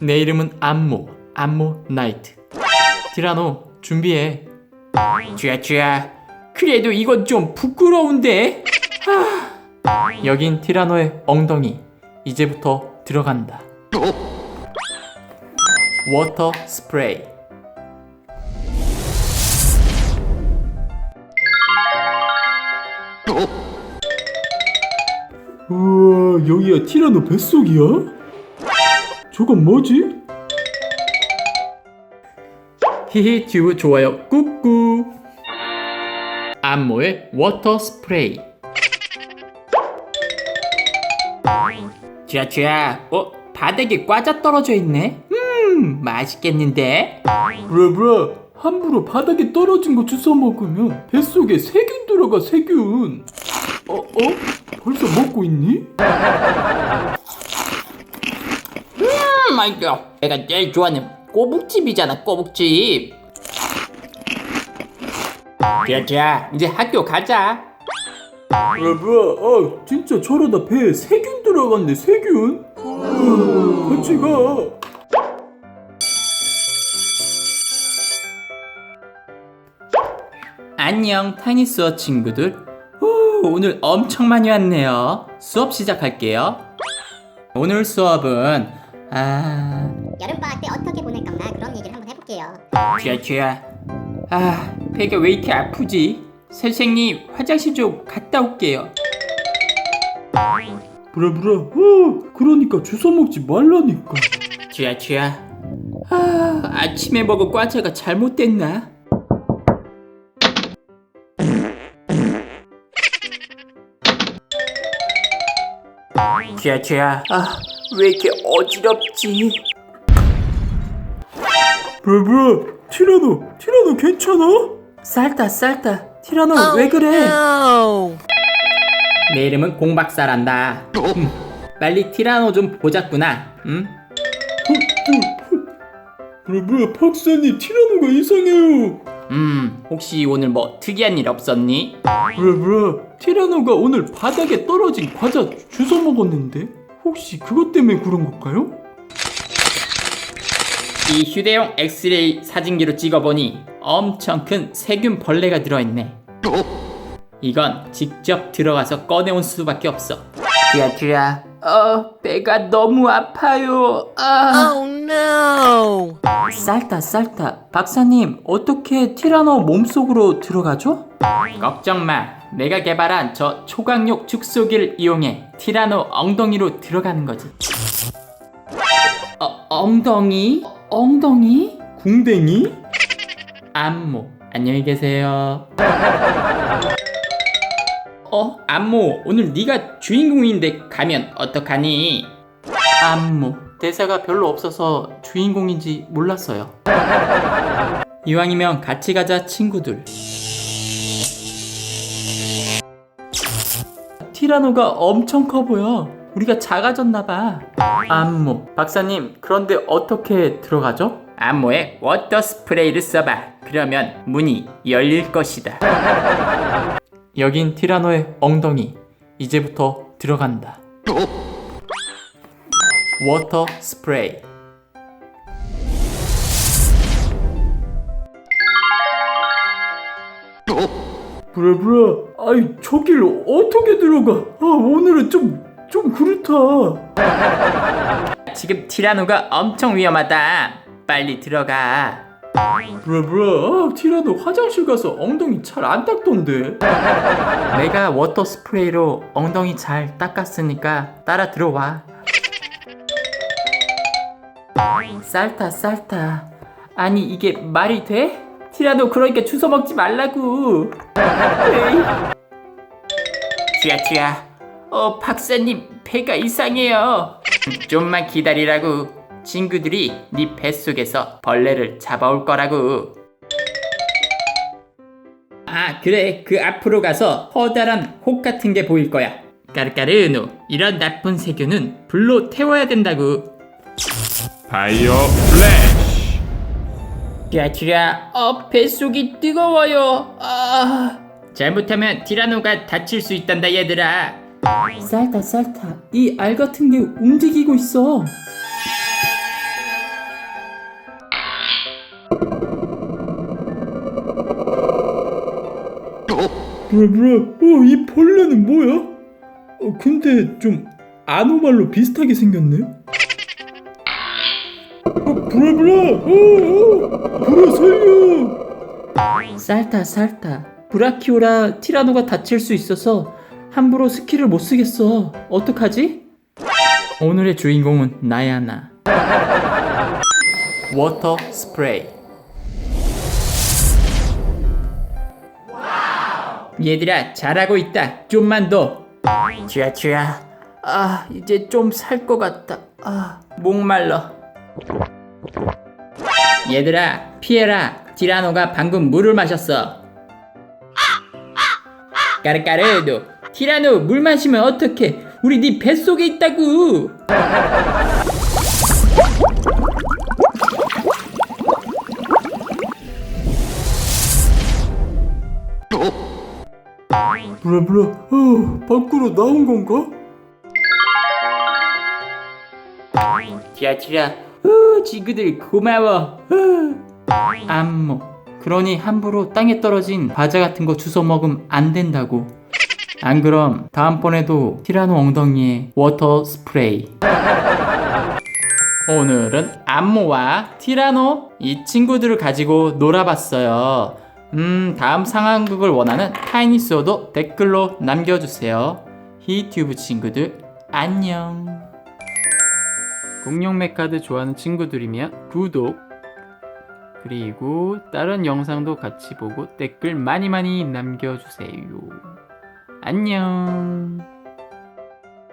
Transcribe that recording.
내 이름은 암모, 암모 나이트. 티라노, 준비해. 쥐야, 쥐야. 그래도 이건 좀 부끄러운데? 하... 여긴 티라노의 엉덩이. 이제부터 들어간다. 워터 스프레이. 우와 여기가 티라노 뱃속이야? 저건 뭐지? 히히 튜브 좋아요 꾹꾹. 암모의 워터 스프레이. 쥐야 쥐야, 어 바닥에 과자 떨어져 있네. 음 맛있겠는데? 브라브라 함부로 바닥에 떨어진 거 주워 먹으면 뱃속에 세균 들어가 세균 어? 어? 벌써 먹고 있니? 음 맛있어. 내가 제일 좋아하는 꼬북집이잖아 꼬북집. 쥐야, 이제 학교 가자. 브라브라 아 진짜 저러다 배에 세균 들어갔네 세균 어, 같이 가 안녕 타니스어 친구들 오, 오늘 엄청 많이 왔네요 수업 시작할게요 오늘 수업은 아... 여름 방학 때 어떻게 보낼 건가 그런 얘기를 한번 해볼게요. 쥐야 쥐야. 아 배가 왜 이렇게 아프지? 선생님 화장실 좀 갔다 올게요. 브라 브라 어 그러니까 주워 먹지 말라니까. 쥐야 쥐야. 아 아침에 먹은 과자가 잘못됐나? 쥐야 쥐야. 아 왜 이렇게 어지럽지? 브라브라 티라노 티라노 괜찮아? 쌀다 쌀다 티라노 왜 그래? 내 이름은 공박사란다 음, 빨리 티라노 좀 보자꾸나 음? 브라브라 박사님 티라노가 이상해요 음 혹시 오늘 뭐 특이한 일 없었니? 브라브라 티라노가 오늘 바닥에 떨어진 과자 주워 먹었는데 혹시 그것 때문에 그런 걸까요? 이 휴대용 엑스레이 사진기로 찍어보니 엄청 큰 세균 벌레가 들어있네. 이건 직접 들어가서 꺼내온 수밖에 없어. 쥐야 어 배가 너무 아파요. 아. Oh no! 쌀다 쌀다 박사님 어떻게 티라노 몸속으로 들어가죠? 걱정 마 내가 개발한 저 초강력 축소기를 이용해 티라노 엉덩이로 들어가는 거지 어, 엉덩이? 엉덩이? 궁뎅이? 안모 안녕히 계세요 어 안모 오늘 네가 주인공인데 가면 어떡하니 안모 대사가 별로 없어서 주인공인지 몰랐어요. 이왕이면 같이 가자 친구들. 티라노가 엄청 커 보여. 우리가 작아졌나봐. 안모 박사님 그런데 어떻게 들어가죠? 안모에 워터 스프레이를 써봐. 그러면 문이 열릴 것이다. 여긴 티라노의 엉덩이. 이제부터 들어간다 워터 스프레이. 브라브라 아이 저길 어떻게 들어가? 아 오늘은 좀 좀 그렇다. 지금 티라노가 엄청 위험하다. 빨리 들어가. 브라브라 아, 티라노 화장실 가서 엉덩이 잘 안 닦던데. 내가 워터 스프레이로 엉덩이 잘 닦았으니까 따라 들어와. 쌀타 쌀타. 아니 이게 말이 돼? 티라노 그러니까 주워 먹지 말라고. 쥐야 쥐야. 어 박사님 배가 이상해요. 좀만 기다리라고. 친구들이 네 뱃속에서 벌레를 잡아올 거라고. 아 그래 그 앞으로 가서 커다란 혹 같은 게 보일 거야 까르까르노 이런 나쁜 세균은 불로 태워야 된다고 파이어 플래시. 야키라 어 뱃속이 뜨거워요. 아 잘못하면 티라노가 다칠 수 있단다 얘들아. 쌀타 쌀타 이 알 같은 게 움직이고 있어. 뭐야 뭐야? 어, 이 벌레는 뭐야? 어, 근데 좀 아노말로 비슷하게 생겼네? 어 브라브라 어어 브라 살려. 살타 살타 브라키오라 티라노가 다칠 수 있어서 함부로 스킬을 못 쓰겠어. 어떡하지? 오늘의 주인공은 나야 나. 워터 스프레이. 얘들아 잘하고 있다. 좀만 더. 쥐야 쥐야. 아 이제 좀 살 것 같다. 아 목말라 얘들아 피해라. 티라노가 방금 물을 마셨어. 까르까르 너 티라노 물 마시면 어떡해? 우리 네 뱃속에 있다고 브라브라 어 밖으로 나온 건가? 티라티 지그들 고마워. 어. 안모. 그러니 함부로 땅에 떨어진 과자 같은 거 주워 먹으면 안 된다고. 안 그럼 다음번에도 티라노 엉덩이에 워터 스프레이. 오늘은 안모와 티라노 이 친구들을 가지고 놀아봤어요. 음 다음 상황극을 원하는 타이니스어도 댓글로 남겨주세요. 히튜브 친구들 안녕 공룡 메카드 좋아하는 친구들이면 구독 그리고 다른 영상도 같이 보고 댓글 많이 많이 남겨주세요. 안녕.